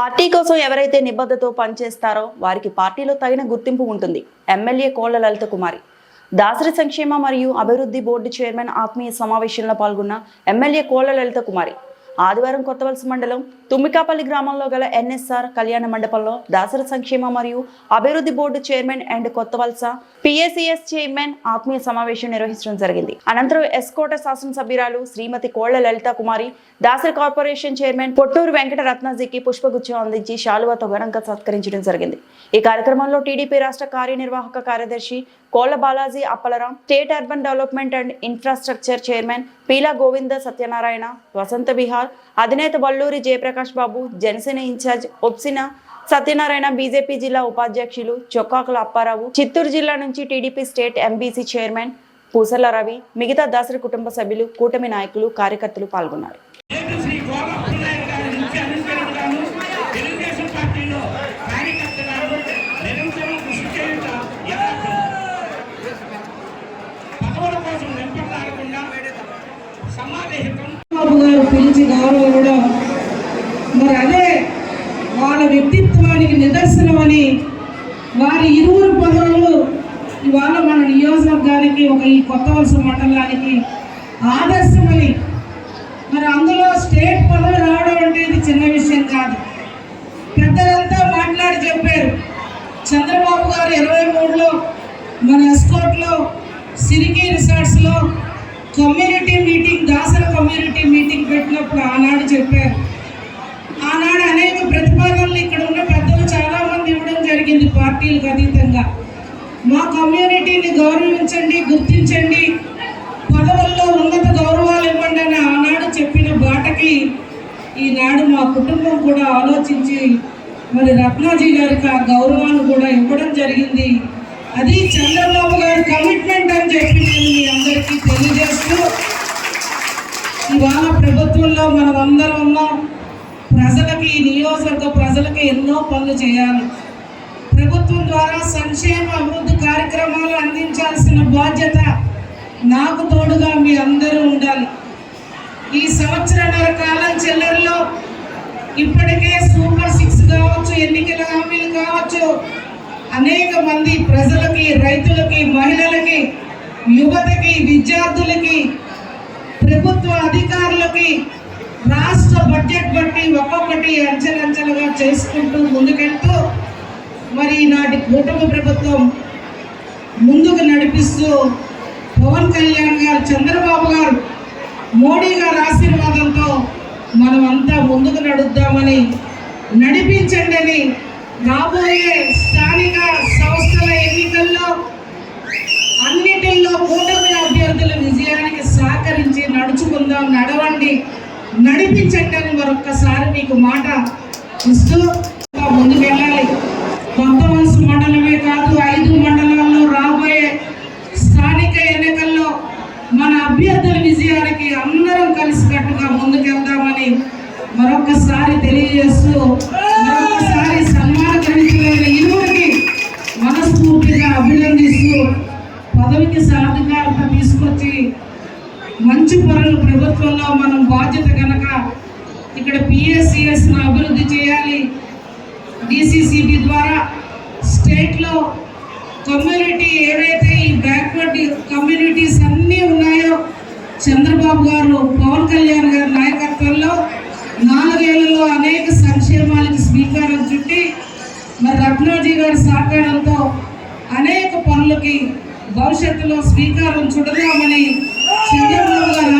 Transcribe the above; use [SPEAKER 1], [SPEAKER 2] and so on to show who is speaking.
[SPEAKER 1] Party కోసం ఎవరైతే నిబద్ధతో పనిచేస్తారో వారికి పార్టీలో తగిన గుర్తింపు ఉంటుంది. ఎమ్మెల్యే కోళ్ళ లలిత కుమారి. దాసరి సంక్షేమ మరియు అభివృద్ధి బోర్డు చైర్మన్ ఆత్మీయ సమావేశంలో పాల్గొన్న ఎమ్మెల్యే కోళ్ళ లలిత కుమారి. ఆదివారం కొత్తవలస మండలం తుమ్మికాపల్లి గ్రామంలో గల ఎన్ఎస్ఆర్ కళ్యాణ మండపంలో దాసరి సంక్షేమ మరియు అభివృద్ధి board chairman and Kothavalasa PSCS chairman ఆత్మీయ సమావేశం నిర్వహించడం జరిగింది. అనంతరం ఎస్కోట శాసనసభ్యురాలు శ్రీమతి కోళ్ళ లలిత కుమారి దాసరి కార్పొరేషన్ చైర్మన్ పొట్టూరు వెంకట రత్నాజీకి పుష్పగుచ్చం అందించి శాలువాతో ఘనంగా సత్కరించడం జరిగింది. ఈ కార్యక్రమంలో టీడీపీ రాష్ట్ర కార్యనిర్వాహక కార్యదర్శి Kolla Balaji Appalaram state urban development and infrastructure chairman Peela Govinda Satyanarayana Vasantha Vihar అధినేత వల్లూరి జయప్రకాష్ బాబు జనసేన ఇన్ఛార్జ్ ఒప్సినా సత్యనారాయణ బీజేపీ జిల్లా ఉపాధ్యక్షులు చొక్కాకుల అప్పారావు చిత్తూరు జిల్లా నుంచి టీడీపీ స్టేట్ ఎంబీసీ చైర్మన్ పూసల రవి మిగతా దాసరి కుటుంబ సభ్యులు కూటమి నాయకులు కార్యకర్తలు పాల్గొన్నారు.
[SPEAKER 2] బాబు గారు పిలిచి గౌరవం ఇవ్వడం. మరి అదే వాళ్ళ వ్యక్తిత్వానికి నిదర్శనం అని వారి ఇరువురు పదవులు ఇవాళ మన నియోజకవర్గానికి ఒక ఈ కొత్త వలస మండలానికి ఆదర్శమని మరి అందులో స్టేట్ పదవి రావడం అంటే ఇది చిన్న విషయం కాదు. పెద్దలంతా మాట్లాడి చెప్పారు. చంద్రబాబు గారు ఇరవై మూడులో మన ఎస్కోట్లో సిరికి రిసార్ట్స్లో community meeting Dasara community meeting పెట్టినప్పుడు ఆనాడు చెప్పారు. ఆనాడు అనేక ప్రతిపాదనలు ఇక్కడ ఉన్న పెద్దలు చాలామంది ఇవ్వడం జరిగింది పార్టీలకు అతీతంగా. మా కమ్యూనిటీని గౌరవించండి గుర్తించండి పదవుల్లో ఉన్నత గౌరవాలు ఇవ్వండి అని ఆనాడు చెప్పిన బాటకి ఈనాడు మా కుటుంబం కూడా ఆలోచించి మరి రత్నాజీ గారికి ఆ గౌరవాన్ని కూడా ఇవ్వడం జరిగింది. అది చంద్రబాబు గారి కమిట్మెంట్ అని చెప్పి నేను ఇవాళ ప్రభుత్వంలో మనం అందరం ఉన్నాం. ప్రజలకి ఈ నియోజకవర్గ ప్రజలకి ఎన్నో పనులు చేయాలి. ప్రభుత్వం ద్వారా సంక్షేమ అభివృద్ధి కార్యక్రమాలు అందించాల్సిన బాధ్యత నాకు తోడుగా మీ అందరూ ఉండాలి. ఈ సంవత్సరన్నర కాలం చిల్లరలో ఇప్పటికే సూపర్ సిక్స్ కావచ్చు ఎన్నికల హామీలు కావచ్చు అనేక మంది ప్రజలకి రైతులకి మహిళలకి యువతకి విద్యార్థులకి ప్రభుత్వ అధికారులకి సబ్జెక్ట్ బట్టి ఒక్కొక్కటి అంచెలంచెలుగా చేసుకుంటూ ముందుకెళ్తూ మరి నాటి కూటమి ప్రభుత్వం ముందుకు నడిపిస్తూ పవన్ కళ్యాణ్ గారు చంద్రబాబు గారు మోడీ గారి ఆశీర్వాదంతో మనం అంతా ముందుకు నడుద్దామని నడిపించండి అని రాబోయే స్థానిక నడిపించండి అని మరొక్కసారి మీకు మాట ఇస్తూ ముందుకు వెళ్ళాలి. కొత్త వలస మండలమే కాదు ఐదు మండలాల్లో రాబోయే స్థానిక ఎన్నికల్లో మన అభ్యర్థుల విజయానికి అందరం కలిసికట్టుగా ముందుకెళ్దామని మరొకసారి తెలియజేస్తూ మరొకసారి సన్మానకరించిన ఇరువురికి మనస్ఫూర్తిగా అభినందిస్తూ పదవికి సాధికారత తీసుకొచ్చి మంచి పనులు ప్రభుత్వంలో మనం బాధ్యత కనుక ఇక్కడ పిఎస్సిఎస్ను అభివృద్ధి చేయాలి. డిసిసిబి ద్వారా స్టేట్లో కమ్యూనిటీ ఏవైతే ఈ బ్యాక్వర్డ్ కమ్యూనిటీస్ అన్నీ ఉన్నాయో చంద్రబాబు గారు పవన్ కళ్యాణ్ గారి నాయకత్వంలో నాలుగేళ్ళలో అనేక సంక్షేమాలకు శ్రీకారం చుట్టి మరి రత్నాజీ గారి సహకారంతో అనేక పనులకి భవిష్యత్తులో శ్రీకారం చుడదామని చంద్రబాబు గారి ఆశీర్వాదంతో